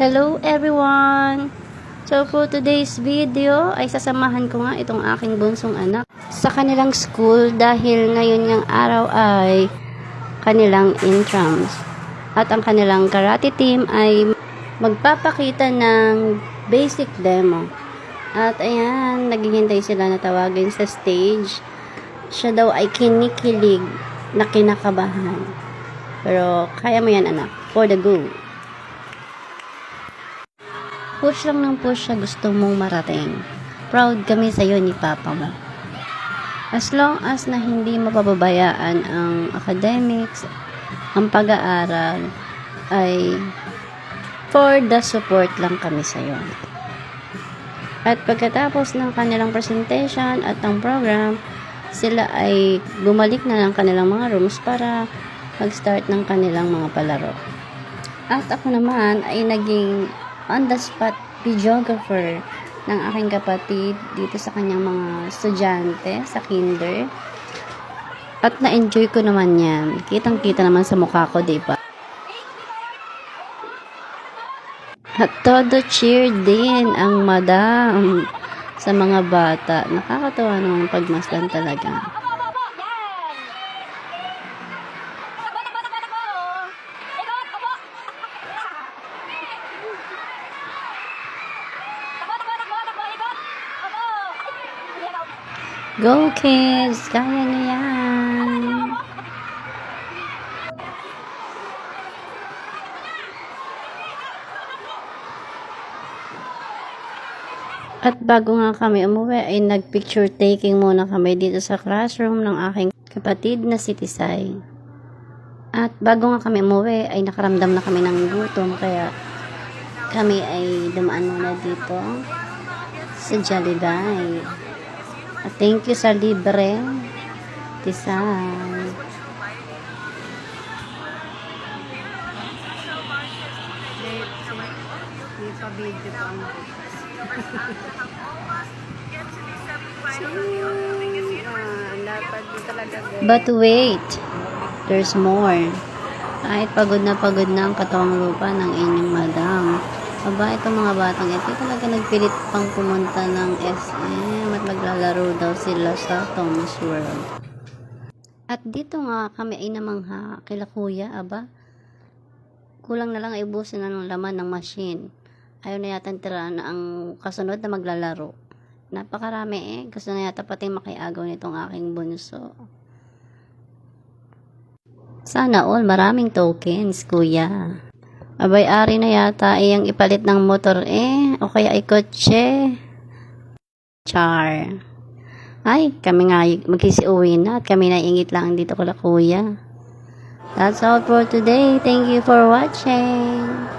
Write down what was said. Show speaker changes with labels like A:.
A: Hello everyone! So for today's video ay sasamahan ko nga itong aking bunsong anak sa kanilang school dahil ngayon niyang araw ay kanilang intrams. At ang kanilang karate team ay magpapakita ng basic demo. At ayan, naghihintay sila na tawagin sa stage. Siya daw ay kinikilig na kinakabahan. Pero kaya mo yan anak. For the go. Push lang ng push siya gusto mong marating. Proud kami sa iyo ni Papa mo. As long as na hindi mapababayaan ang academics, ang pag-aaral, ay for the support lang kami sa iyo. At pagkatapos ng kanilang presentation at ng program, sila ay bumalik na ng kanilang mga rooms para mag-start ng kanilang mga palaro. At ako naman ay naging on the spot videographer ng aking kapatid dito sa kanyang mga estudyante sa kinder. At na-enjoy ko naman yan. Kitang-kita naman sa mukha ko, di ba? At todo cheer din ang madam sa mga bata. Nakakatawa naman pagmasdan talaga. Go kids! Kaya niyo yan! At bago nga kami umuwi ay nag-picture taking muna kami dito sa classroom ng aking kapatid na si Tisay. At bago nga kami umuwi ay nakaramdam na kami ng gutom kaya kami ay dumaan muna dito sa Jollibee. At thank you sa libre Tisay. But wait, there's more. Kahit pagod na pagod na ang katawang lupa ng inyong madam. Aba, itong mga batang ito talaga nagpilit pang pumunta ng SM at maglalaro daw sila sa Thomas World. At dito nga kami ay namangha kila kuya, aba. Kulang na lang ay ubusin na ng laman ng machine. Ayaw na yata tira na ang kasunod na maglalaro. Napakarami eh. Gusto na yata pati makiagaw nitong aking bunso. Sana all maraming tokens, kuya. Abay, ari na yata iyang ipalit ng motor eh. O kaya ay kotse. Char. Ay, kami nga magkisiuwi na at kami naingit lang dito ko kuya. That's all for today. Thank you for watching.